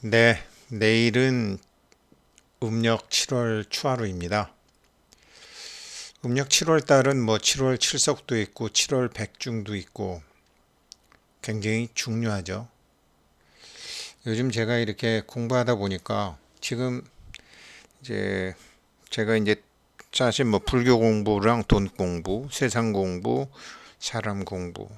네, 내일은 음력 7월 추하루입니다. 음력 7월 달은 뭐 7월 칠석도 있고 7월 백중도 있고 굉장히 중요하죠. 요즘 제가 이렇게 공부하다 보니까 지금 이제 제가 이제 사실 뭐 불교 공부랑 돈 공부, 세상 공부, 사람 공부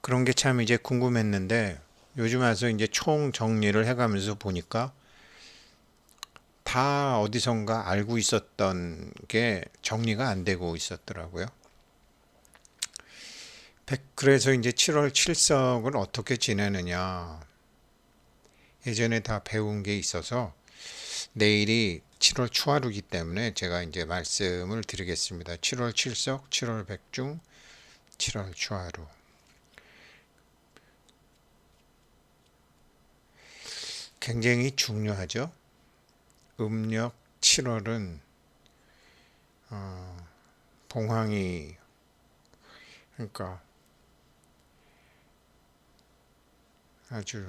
그런 게 참 이제 궁금했는데 요즘 와서 이제 총 정리를 해가면서 보니까 다 어디선가 알고 있었던 게 정리가 안 되고 있었더라고요. 백- 그래서 이제 7월 칠석을 어떻게 지내느냐. 예전에 다 배운 게 있어서 내일이 7월 초하루기 때문에 제가 이제 말씀을 드리겠습니다. 7월 칠석, 7월 백중, 7월 초하루. 굉장히 중요하죠. 음력 7월은 어, 봉황이 그러니까 아주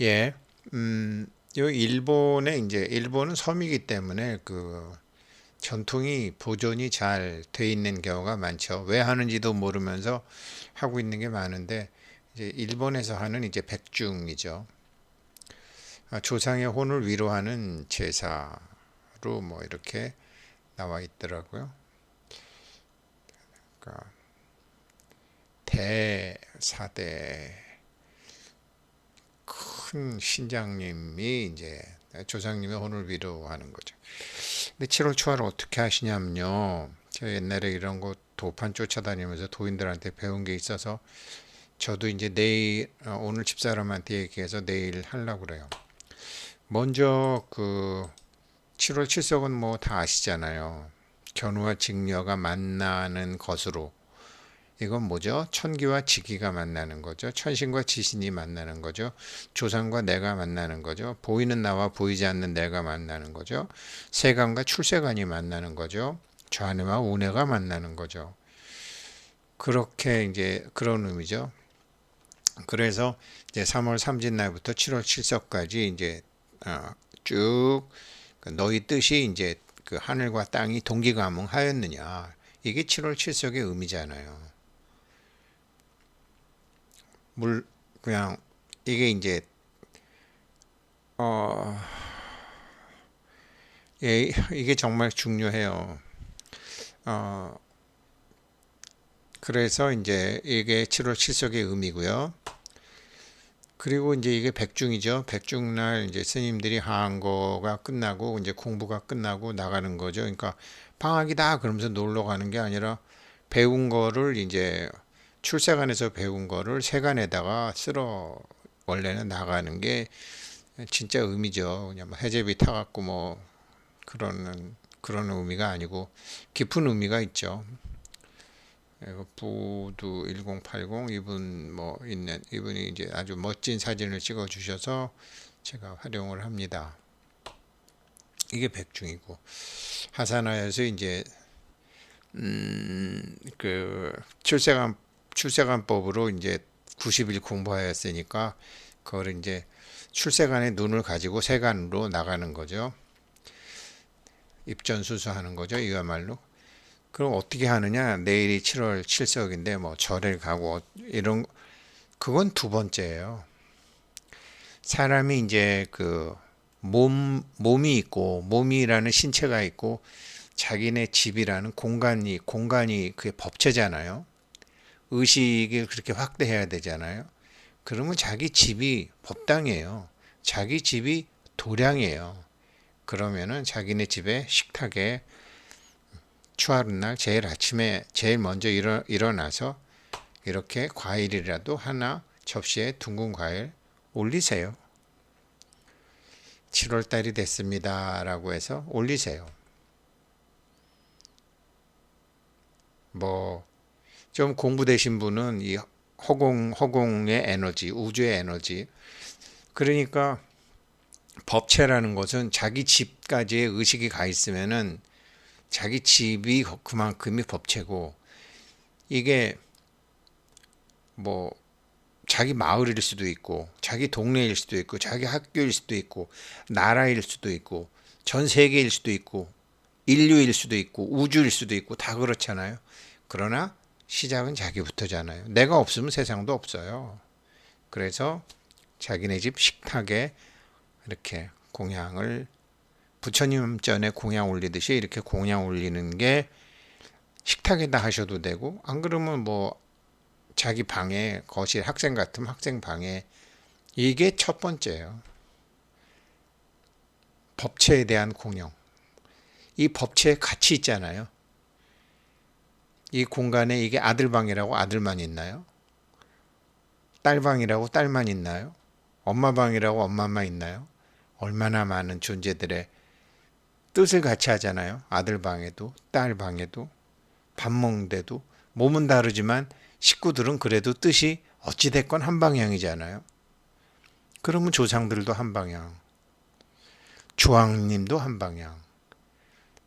예, 음, 요 일본에 이제 일본은 섬이기 때문에 그 전통이 보존이 잘 돼 있는 경우가 많죠. 왜 하는지도 모르면서 하고 있는 게 많은데 이제 일본에서 하는 이제 백중이죠. 아, 조상의 혼을 위로하는 제사로 뭐 이렇게 나와 있더라고요. 그러니까 대사대 큰 신장님이 이제 조상님의 혼을 위로하는 거죠. 근데 7월 초하를 어떻게 하시냐면요. 제가 옛날에 이런 거 도판 쫓아다니면서 도인들한테 배운 게 있어서 저도 이제 내일 어, 오늘 집사람한테 얘기해서 내일 하려고 그래요. 먼저 그 7월 칠석은 뭐 다 아시잖아요. 견우와 직녀가 만나는 것으로 이건 뭐죠? 천기와 지기가 만나는 거죠. 천신과 지신이 만나는 거죠. 조상과 내가 만나는 거죠. 보이는 나와 보이지 않는 내가 만나는 거죠. 세간과 출세간이 만나는 거죠. 좌뇌와 우뇌가 만나는 거죠. 그렇게 이제 그런 의미죠. 그래서 이제 3월 삼진날부터 7월 칠석까지 이제 어, 쭉그 너희 뜻이 이제 그 하늘과 땅이 동기가몽하였느냐 이게 7월 칠석의 의미잖아요. 물 그냥 이게 이제 어 예, 이게 정말 중요해요. 어 그래서 이제 이게 7월 칠석의 의미고요. 그리고 이제 이게 백중이죠. 백중날 이제 스님들이 한거가 끝나고 이제 공부가 끝나고 나가는 거죠. 그러니까 방학이다 그러면서 놀러 가는 게 아니라 배운 거를 이제 출세관에서 배운 거를 세관에다가 쓸어 원래는 나가는 게 진짜 의미죠. 그냥 뭐 해제비 타갖고 뭐 그러는 그런 의미가 아니고 깊은 의미가 있죠. 이거 부두 1080 이분 뭐 있는 이분이 이제 아주 멋진 사진을 찍어 주셔서 제가 활용을 합니다. 이게 백중이고 하산하여서 이제 음그 출세관 출세관법으로 이제 90일 공부하였으니까 그걸 이제 출세관의 눈을 가지고 세관으로 나가는 거죠. 입전수수하는 거죠. 이거말로. 그럼 어떻게 하느냐? 내일이 7월 7석인데 뭐 절을 가고 이런 그건 두 번째예요. 사람이 이제 그 몸 몸이 있고 몸이라는 신체가 있고 자기네 집이라는 공간이 공간이 그게 법체잖아요. 의식을 그렇게 확대해야 되잖아요. 그러면 자기 집이 법당이에요. 자기 집이 도량이에요. 그러면은 자기네 집에 식탁에 추하는 날 제일 아침에 제일 먼저 일어, 일어나서 이렇게 과일이라도 하나 접시에 둥근 과일 올리세요. 7월 달이 됐습니다. 라고 해서 올리세요. 뭐, 좀 공부되신 분은 이 허공, 허공의 에너지, 우주의 에너지. 그러니까 법체라는 것은 자기 집까지의 의식이 가 있으면은 자기 집이 그만큼이 법체고 이게 뭐 자기 마을일 수도 있고 자기 동네일 수도 있고 자기 학교일 수도 있고 나라일 수도 있고 전 세계일 수도 있고 인류일 수도 있고 우주일 수도 있고 다 그렇잖아요. 그러나 시작은 자기부터잖아요. 내가 없으면 세상도 없어요. 그래서 자기네 집 식탁에 이렇게 공양을 부처님 전에 공양 올리듯이 이렇게 공양 올리는 게 식탁에다 하셔도 되고 안 그러면 뭐 자기 방에 거실 학생 같으면 학생 방에 이게 첫 번째예요. 법체에 대한 공영. 이 법체에 가치 있잖아요. 이 공간에 이게 아들 방이라고 아들만 있나요? 딸 방이라고 딸만 있나요? 엄마 방이라고 엄마만 있나요? 얼마나 많은 존재들의 뜻을 같이 하잖아요. 아들 방에도 딸 방에도 밥 먹는데도 몸은 다르지만 식구들은 그래도 뜻이 어찌됐건 한 방향이잖아요. 그러면 조상들도 한 방향, 주왕님도 한 방향,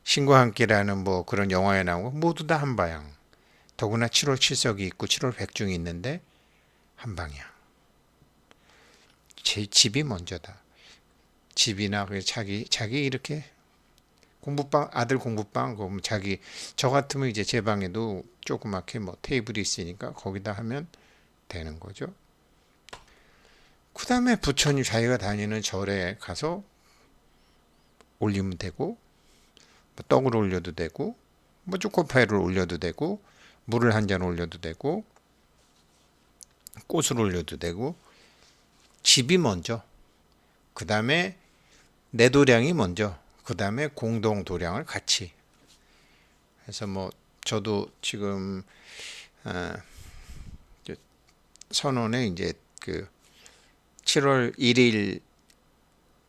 신과 함께라는 뭐 그런 영화에 나오고 모두 다 한 방향. 더구나 7월 7석이 있고 7월 백중이 있는데 한 방향. 제 집이 먼저다. 집이나 그 자기 자기 이렇게 공부방 아들 공부방 그럼 자기 저 같으면 이제 제 방에도 조그맣게 뭐 테이블이 있으니까 거기다 하면 되는 거죠. 그다음에 부처님 자기가 다니는 절에 가서 올리면 되고 뭐 떡을 올려도 되고 뭐 초코파이를 올려도 되고 물을 한 잔 올려도 되고 꽃을 올려도 되고 집이 먼저 그 다음에 내 도량이 먼저 그 다음에 공동 도량을 같이. 해서 뭐 저도 지금 아, 이제 선언에 이제 그 7월 1일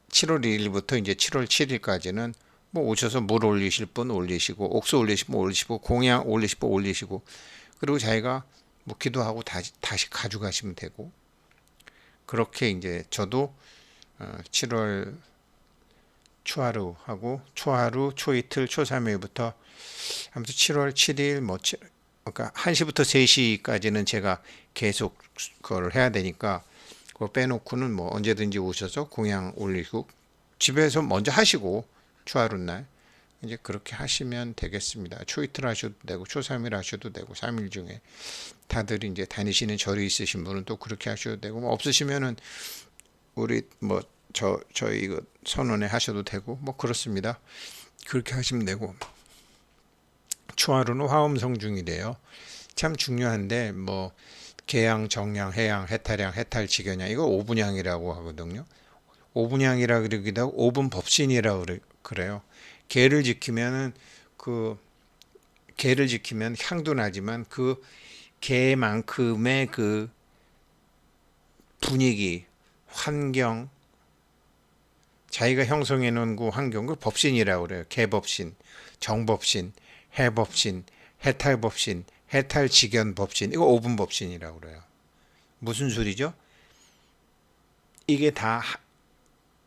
7월 1일부터 이제 7월 7일까지는 뭐 오셔서 물 올리실 분 올리시고 옥수 올리실 분 올리시고 공양 올리실 분 올리시고 그리고 자기가 뭐 기도하고 다시 다시 가져가시면 되고. 그렇게 이제 저도 어, 7월 초하루 하고 초하루 초이틀 초삼일부터 아무튼 7월 7일 뭐 치- 그러니까 1시부터 3시까지는 제가 계속 그걸 해야 되니까 그거 빼놓고는 뭐 언제든지 오셔서 공양 올리고 집에서 먼저 하시고 초하루 날 이제 그렇게 하시면 되겠습니다. 초이틀 하셔도 되고 초삼일 하셔도 되고 3일 중에 다들 이제 다니시는 절이 있으신 분은 또 그렇게 하셔도 되고 뭐 없으시면은 우리 뭐 저 저희 그 선언에 하셔도 되고 뭐 그렇습니다. 그렇게 하시면 되고 초하루는 화엄성중이래요. 참 중요한데 뭐 개양, 정양, 해양, 해탈양, 해탈, 직연양 이거 오분양이라고 하거든요. 오분양이라 그러기도 하고 오분 법신이라 그래- 그래요. 개를 지키면은 그 개를 지키면 향도 나지만 그 개만큼의 그 분위기, 환경, 자기가 형성해 놓은 그 환경, 그 법신이라고 그래요. 개법신, 정법신, 해법신, 해탈법신, 해탈직연법신, 이거 오분 법신이라고 그래요. 무슨 소리죠? 이게 다 하-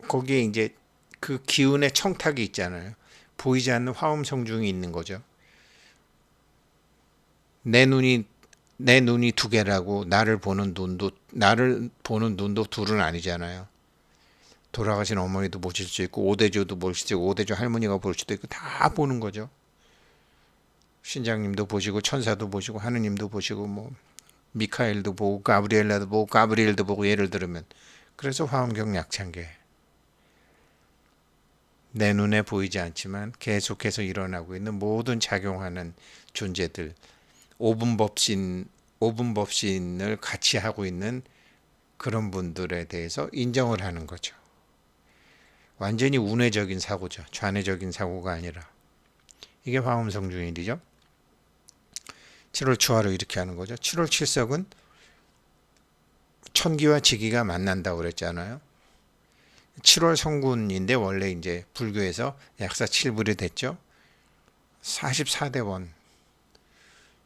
거기에 이제 그 기운의 청탁이 있잖아요. 보이지 않는 화엄성중이 있는 거죠. 내 눈이 내 눈이 두 개라고 나를 보는 눈도 나를 보는 눈도 둘은 아니잖아요. 돌아가신 어머니도 보실 수 있고 오대조도 볼 수도 있고 오대조 할머니가 볼 수도 있고 다 보는 거죠. 신장님도 보시고 천사도 보시고 하느님도 보시고 뭐 미카엘도 보고 가브리엘라도 보고 가브리엘도 보고 예를 들으면 그래서 화엄경 약창계 내 눈에 보이지 않지만 계속해서 일어나고 있는 모든 작용하는 존재들 오분법신 오분법신을 같이 하고 있는 그런 분들에 대해서 인정을 하는 거죠. 완전히 운회적인 사고죠. 좌뇌적인 사고가 아니라 이게 화엄성중일이죠. 7월 초하루 이렇게 하는 거죠. 7월 7석은 천기와 지기가 만난다고 그랬잖아요. 7월 성군인데 원래 이제 불교에서 약사 7불이 됐죠. 44대 원.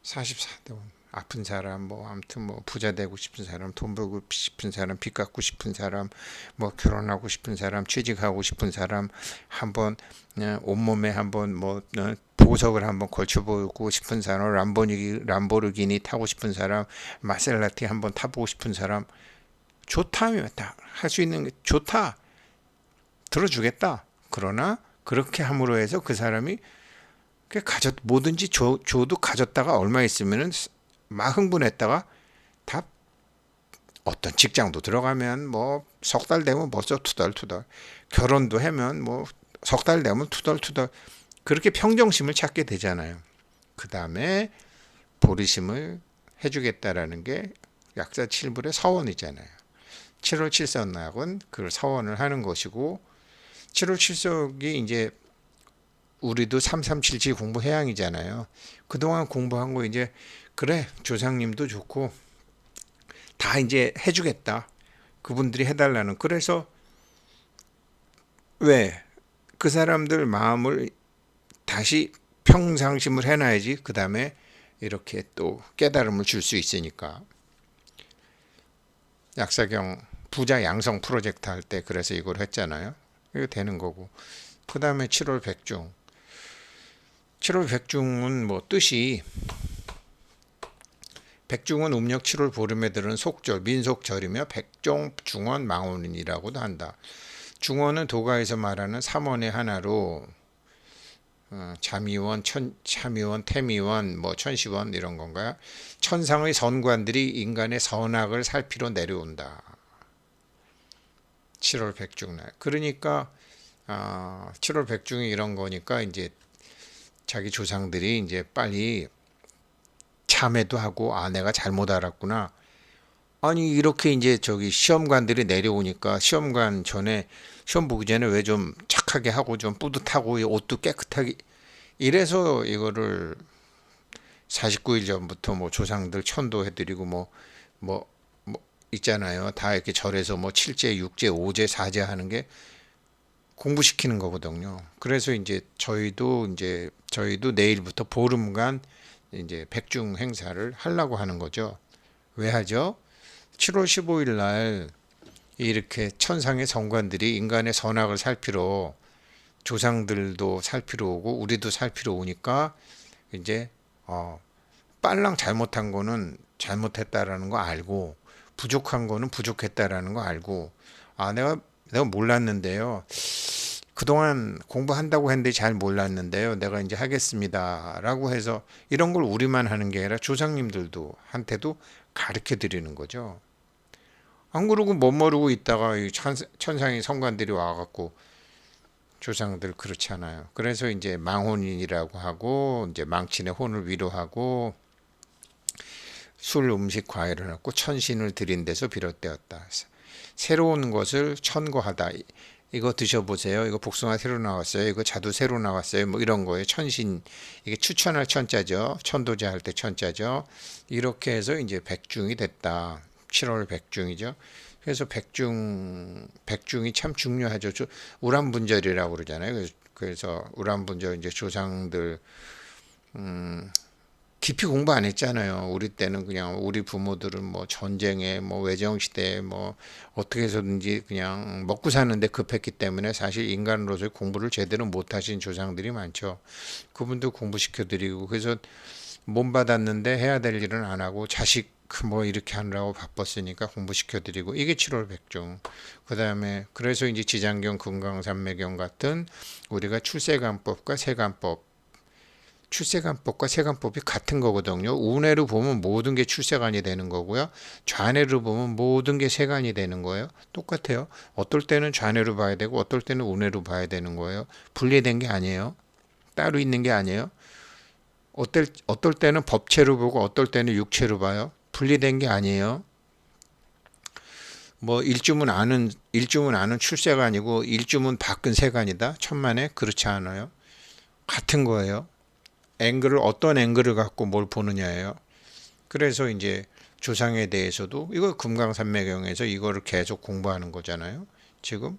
44대 원. 아픈 사람 뭐 아무튼 뭐 부자 되고 싶은 사람 돈 벌고 싶은 사람 빚 갚고 싶은 사람 뭐 결혼하고 싶은 사람 취직하고 싶은 사람 한번 어, 온몸에 한번 뭐 어, 보석을 한번 걸쳐보고 싶은 사람 람보르기 람보르기니 타고 싶은 사람 마셀라티 한번 타보고 싶은 사람 좋다며 다할 수 있는 게 좋다. 들어주겠다. 그러나 그렇게 함으로 해서 그 사람이 그 가졌 뭐든지 줘, 줘도 가졌다가 얼마 있으면은 막 흥분했다가 다 어떤 직장도 들어가면 뭐 석 달 되면 벌써 투덜투덜 결혼도 하면 뭐 석 달 되면 투덜투덜 그렇게 평정심을 찾게 되잖아요. 그 다음에 보리심을 해주겠다라는 게 약사 7불의 서원이잖아요. 7월 7선락은 그 서원을 하는 것이고 7월 7석이 이제 우리도 3377 공부 해양이잖아요. 그동안 공부한 거 이제 그래 조상님도 좋고 다 이제 해주겠다. 그분들이 해달라는. 그래서 왜? 그 사람들 마음을 다시 평상심을 해놔야지 그 다음에 이렇게 또 깨달음을 줄 수 있으니까. 약사경 부자 양성 프로젝트 할 때 그래서 이걸 했잖아요. 이거 되는 거고. 그 다음에 7월 백중. 7월 백중은 뭐 뜻이 백중은 음력 7월 보름에 들은 속절 민속절이며 백종 중원 망원이라고도 한다. 중원은 도가에서 말하는 삼원의 하나로 어, 자미원, 천, 참미원, 태미원, 뭐 천시원 이런 건가요? 천상의 선관들이 인간의 선악을 살피러 내려온다. 7월 백중날. 그러니까 어, 7월 백중이 이런 거니까 이제 자기 조상들이 이제 빨리 참회도 하고 아 내가 잘못 알았구나. 아니 이렇게 이제 저기 시험관들이 내려오니까 시험관 전에 시험 보기 전에 왜 좀 착하게 하고 좀 뿌듯하고 옷도 깨끗하게 이래서 이거를 49일 전부터 뭐 조상들 천도해 드리고 뭐 뭐, 뭐 있잖아요. 다 이렇게 절에서 뭐 7제, 6제, 5제, 4제 하는 게 공부시키는 거거든요. 그래서 이제 저희도 이제 저희도 내일부터 보름간 이제 백중 행사를 하려고 하는 거죠. 왜 하죠? 7월 15일 날 이렇게 천상의 성관들이 인간의 선악을 살피러 조상들도 살피러 오고 우리도 살피러 오니까 이제 어 빨랑 잘못한 거는 잘못했다라는 거 알고 부족한 거는 부족했다라는 거 알고 아 내가 내가 몰랐는데요. 그동안 공부한다고 했는데 잘 몰랐는데요. 내가 이제 하겠습니다라고 해서 이런 걸 우리만 하는 게 아니라 조상님들도 한테도 가르쳐 드리는 거죠. 안 그러고 못 모르고 있다가 천상의 성관들이 와갖고 조상들 그렇지 않아요. 그래서 이제 망혼인이라고 하고 이제 망친의 혼을 위로하고 술, 음식, 과일을 하고 천신을 드린 데서 비롯되었다. 새로운 것을 천거하다. 이거 드셔보세요. 이거 복숭아 새로 나왔어요. 이거 자두 새로 나왔어요. 뭐 이런 거에 천신 이게 추천할 천자죠. 천도제 할때 천자죠. 이렇게 해서 이제 백중이 됐다. 7월 백중이죠. 그래서 백중 백중이 참 중요하죠. 우란분절이라고 그러잖아요. 그래서 우란분절 이제 조상들 음 깊이 공부 안 했잖아요. 우리 때는 그냥 우리 부모들은 뭐 전쟁에 뭐 외정 시대에 뭐 어떻게 해서든지 그냥 먹고 사는데 급했기 때문에 사실 인간으로서의 공부를 제대로 못 하신 조상들이 많죠. 그분들 공부시켜 드리고 그래서 몸 받았는데 해야 될 일은 안 하고 자식 뭐 이렇게 하느라고 바빴으니까 공부시켜 드리고 이게 7월 백중. 그다음에 그래서 이제 지장경 금강산매경 같은 우리가 출세관법과 세관법 출세관법과 세관법이 같은 거거든요. 우뇌로 보면 모든 게 출세관이 되는 거고요. 좌뇌로 보면 모든 게 세관이 되는 거예요. 똑같아요. 어떨 때는 좌뇌로 봐야 되고 어떨 때는 우뇌로 봐야 되는 거예요. 분리된 게 아니에요. 따로 있는 게 아니에요. 어떨, 어떨 때는 법체로 보고 어떨 때는 육체로 봐요. 분리된 게 아니에요. 뭐 일주문 아는 일주문 아는 출세가 아니고 일주문 바꾼 세관이다. 천만에 그렇지 않아요. 같은 거예요. 앵글을 어떤 앵글을 갖고 뭘 보느냐예요. 그래서 이제 조상에 대해서도 이거 금강산매경에서 이거를 계속 공부하는 거잖아요. 지금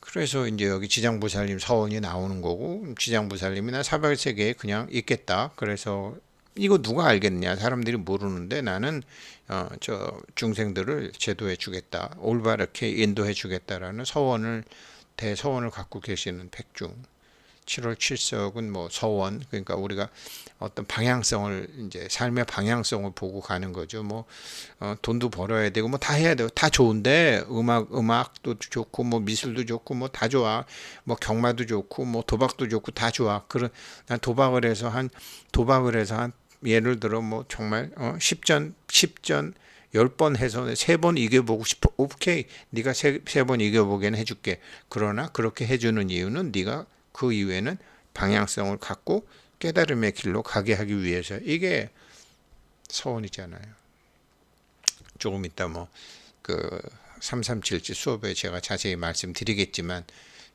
그래서 이제 여기 지장부살님 서원이 나오는 거고 지장부살님이나 사발세계에 그냥 있겠다. 그래서 이거 누가 알겠냐? 사람들이 모르는데 나는 어, 저 중생들을 제도해 주겠다. 올바르게 인도해 주겠다라는 서원을 대서원을 갖고 계시는 백중. 7월 7석은 뭐 서원 그러니까 우리가 어떤 방향성을 이제 삶의 방향성을 보고 가는 거죠. 뭐 어, 돈도 벌어야 되고 뭐 다 해야 돼요. 다 좋은데 음악 음악도 좋고 뭐 미술도 좋고 뭐 다 좋아. 뭐 경마도 좋고 뭐 도박도 좋고 다 좋아. 그런 난 도박을 해서 한 도박을 해서 한 예를 들어 뭐 정말 어 10전 10전 10번 해서 3번 이겨보고 싶어. 오케이. 네가 세, 세번 이겨보게는 해줄게. 그러나 그렇게 해주는 이유는 네가 그 이후에는 방향성을 갖고 깨달음의 길로 가게 하기 위해서 이게 서원이잖아요. 조금 이따 뭐그 337지 수업에 제가 자세히 말씀드리겠지만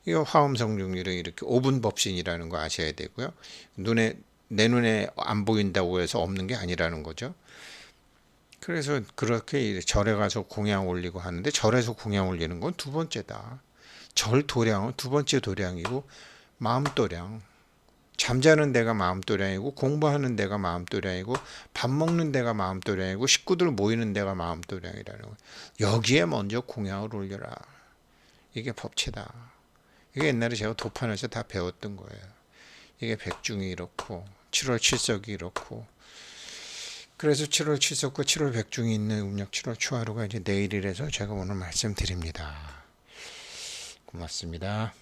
이 화엄성중률은 이렇게 5분 법신이라는 거 아셔야 되고요. 눈에 내 눈에 안 보인다고 해서 없는 게 아니라는 거죠. 그래서 그렇게 절에 가서 공양 올리고 하는데 절에서 공양 올리는 건 두 번째다. 절 도량은 두 번째 도량이고 마음 도량. 잠자는 데가 마음 도량이고 공부하는 데가 마음 도량이고 밥 먹는 데가 마음 도량이고 식구들 모이는 데가 마음 도량이라는 거예요. 여기에 먼저 공양을 올려라. 이게 법체다. 이게 옛날에 제가 도판에서 다 배웠던 거예요. 이게 백중이 이렇고 7월 7석이 이렇고 그래서 7월 7석과 7월 백중이 있는 음력 7월 초하루가 이제 내일이라서 제가 오늘 말씀드립니다. 고맙습니다.